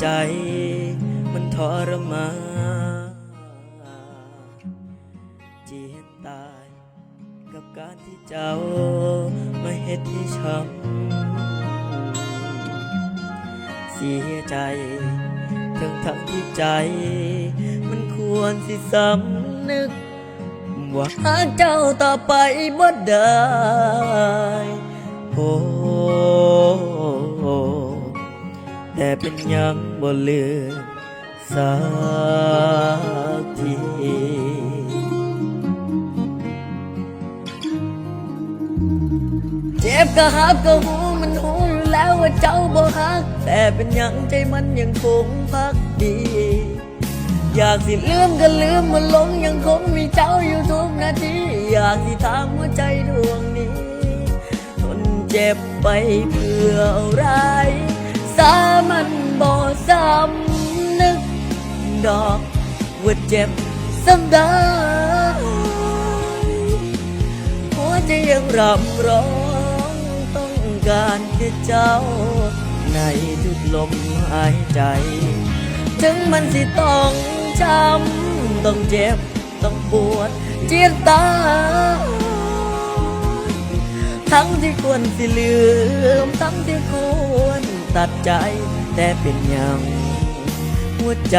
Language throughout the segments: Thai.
ใจมันทรมานจีเห็นตายกับการที่เจ้ามาเฮ็ดที่ช้ำเสียใจทั้งทั้งที่ใจ มันควรสิสำนึก ว่าหากเจ้าต่อไปบ่ได้โอ้ แต่เป็นยังบ่เลือสักทีเจ็บก็หักก็หูมันหูอยู่แล้วว่าเจ้าบ่ฮัก แต่เป็นยังใจมันยังคงพักดี อยากสิลืมก็ลืมมันลงยังคงมีเจ้าอยู่ทุกนาทีอยากสิถามหัวใจดวงนี้ ทนเจ็บไปเพื่ออะไร สามันบ่ซ้ำนึก ดอกว่าเจ็บซ้ำได้หัวใจยังรำร้องต้องการแค่เจ้า ในทุกลมหายใจ ถึงมันสิต้องช้ำต้องเจ็บต้องปวดเจียนตา ทั้งที่ควรสิลืม ทั้งที่ควร ตัดใจแต่เป็นอย่างหัวใจ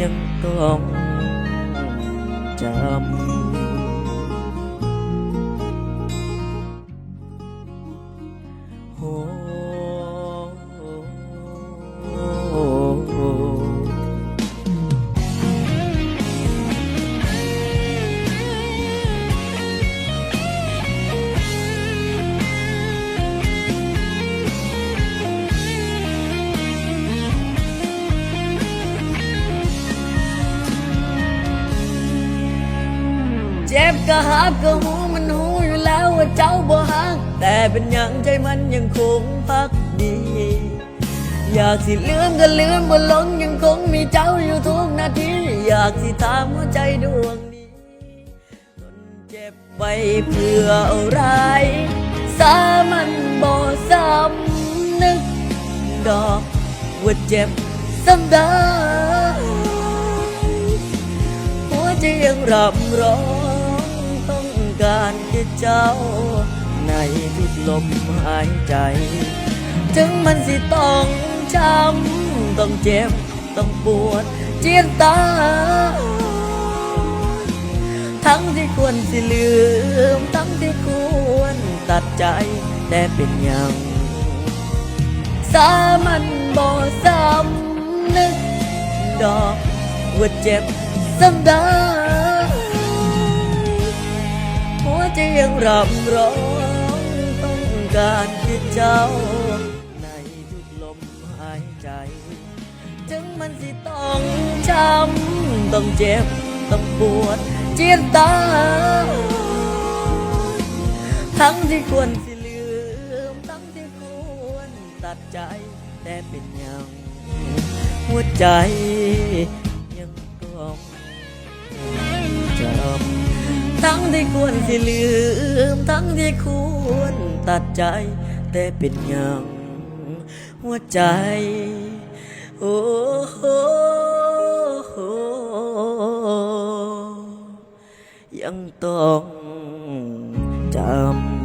ยังต้องจำ เจ็บก็หักก็หูมันหูอยู่แล้วว่าเจ้าบ่หักแต่เป็นหยังใจมันยังคงพักดี อยากสิลืมก็ลืมบ่ลงยังคงมีเจ้าอยู่ทุกนาที อยากสิถามหัวใจดวงนี้ทนเจ็บไปเพื่ออะไรสามันบ่ซ้ำนึกดอกว่าเจ็บซ้ำได้หัวใจยังรำร้อง การแค่เจ้า ในทุกลมหายใจ ถึงมันสิต้องช้ำต้องเจ็บ ต้องปวด เจียนตา ทั้งที่ควรสิลืม ทั้งที่ควรตัดใจ แต่เป็นอย่างสามันบ่ซ้ำนึกดอกว่าเจ็บซ้ำได้ หัวใจยังรำร้องต้องการแค่เจ้า ในทุกลมหายใจ ถึงมันสิต้องช้ำต้องเจ็บต้องปวดเจียนตา ทั้งที่ควรสิลืม ทั้งที่ควรตัดใจแต่เป็นย่างหัวใจ ที่ควรสิลืม ทั้งที่ควรตัดใจ แต่เป็นอย่างหัวใจ โอ้โหยังต้องจำ